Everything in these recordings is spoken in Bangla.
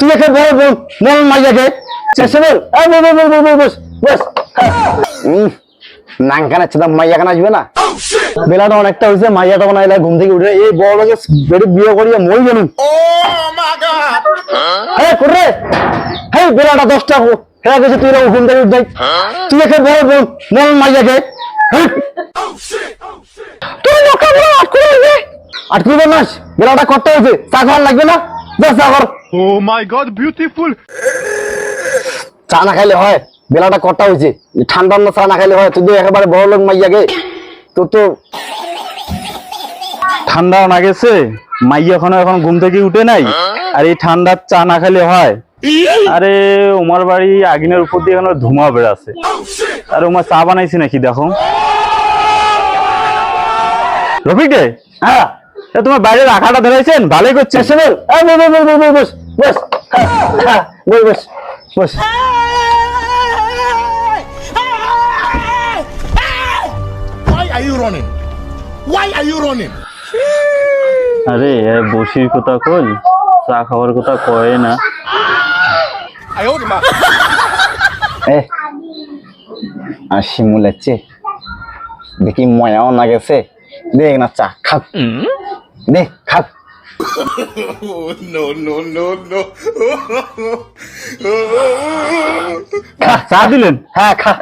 তুই বল বল বল মাইয়াকে। বল বল বল বল বল আসবে না? বেলাটা অনেকটা হয়েছে মাইয়াটা মনে ঘুম থেকে উঠে, এই বড় বেড়ে বিয়ে করিয়া মই গেল হ্যাঁ করে হ্যাঁ বেলাটা দশটা গেছে তুই ঘুম থেকে তুই বল বল বল মাইয়াকে। আটকুড়ে নাস বেলাটা করতে হয়েছে? চা খাওয়ার লাগবে না? কর Oh my god, beautiful! চা না খাইলে হয় বেলাটা কটা হয়েছে ঠান্ডা না চা না খাইলে হয় তুই একেবারে বড় লোক মাইয়াকে তোর তো ঠান্ডাও না গেছে? মাই এখনও এখন ঘুম থেকে উঠে নাই। আর এই ঠান্ডার চা না খেলে হয়। আরে ওমার বাড়ি আগুনের উপর দিয়ে এখনও ধুমা বেড়াচ্ছে। আর ওমার চা বানাইছি নাকি দেখো। রফিক রে হ্যাঁ। তোমার বাইরে রাখাটা ধরেছেন ভালোই করছে চেষ্টা বল এই বল বল বল বল বস বস হ্যাঁ, হ্যাঁ, বল বস বস are you running? Why are you running? আরে এ বসির কথা কই চা খাওয়ার কথা কয় না আর শিমুলেছে দেখি ময়াও না গেছে দেখ না চা খাক খাক Oh, no, no, no, no. আহ, চা দিলেন? হ্যাঁ খা।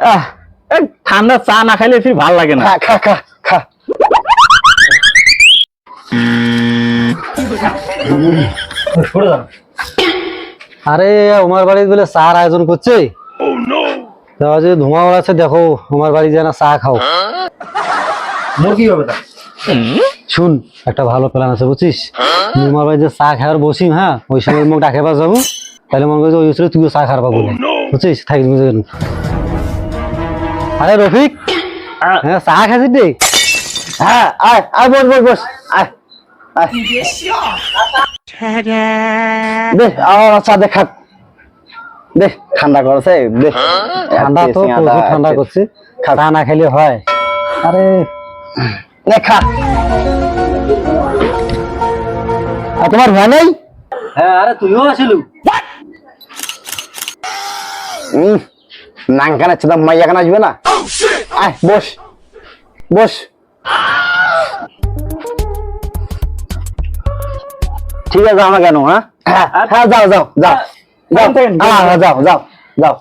ঠান্ডা চা না খাইলে ফির ভালো লাগে না। খা খা খা খা। আরে আমার বাড়ি বলে চার আয়োজন করছে। তো যে ধোঁয়া ওড়াচ্ছে দেখো আমার বাড়ি যেন চা খাও। কি হবে তা? শুন একটা ভালো প্ল্যান আছে বুঝছিস? আমার বাড়ি যে চা খাওয়ার বসিম হ্যাঁ? ওই সময় মুখ ডাকে পাস যাব। তাহলে মনে করছি ওই হিসেবে তুইও চা খাওয়ার পাবো। বুঝছিস? থাকিস বুঝে। আরে রফিক! হ্যাঁ চা খাচ্ছিস রে? হ্যাঁ আয় আয় বস বস বস আয় আয়। দে আমার চা দে খাক দে ঠান্ডা করছে দে। ঠান্ডা তো ঠান্ডা করছে। চা না খেলে হয়। আরে নে খা। আর তোমার ভয় নেই? হ্যাঁ আরে তুইও আসিলু। নাঙ্কানা ছিলাম মাইয়া কেন আসবে না? আয় বস। বস। ঠিক আছে আমার কেন হ্যাঁ? হ্যাঁ। হ্যাঁ যাও যাও যাও। যাও। হ্যাঁ হ্যাঁ, যাও যাও যাও।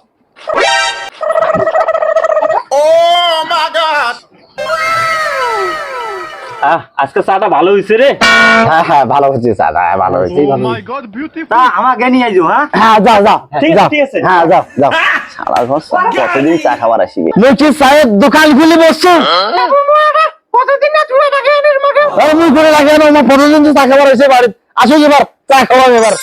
আজকে চাটা ভালো হয়েছে রে। হ্যাঁ হ্যাঁ ভালো হয়েছে চাটা হ্যাঁ ভালো হয়েছে Oh! আমাকে নিয়ে আইজো হ্যাঁ? হ্যাঁ যাও যাও ঠিক আছে। হ্যাঁ যাও যাও। সারা ঘর কতদিন চা খাবার আসিবে? বলছি চায়ের দোকান খুলে বসছো। কতদিন না চুড়ে থাকে এর মগে আমি করে লাগে না আমার চা খাবার এসে বাড়ি আসো এবার চা খাওয়া এবার।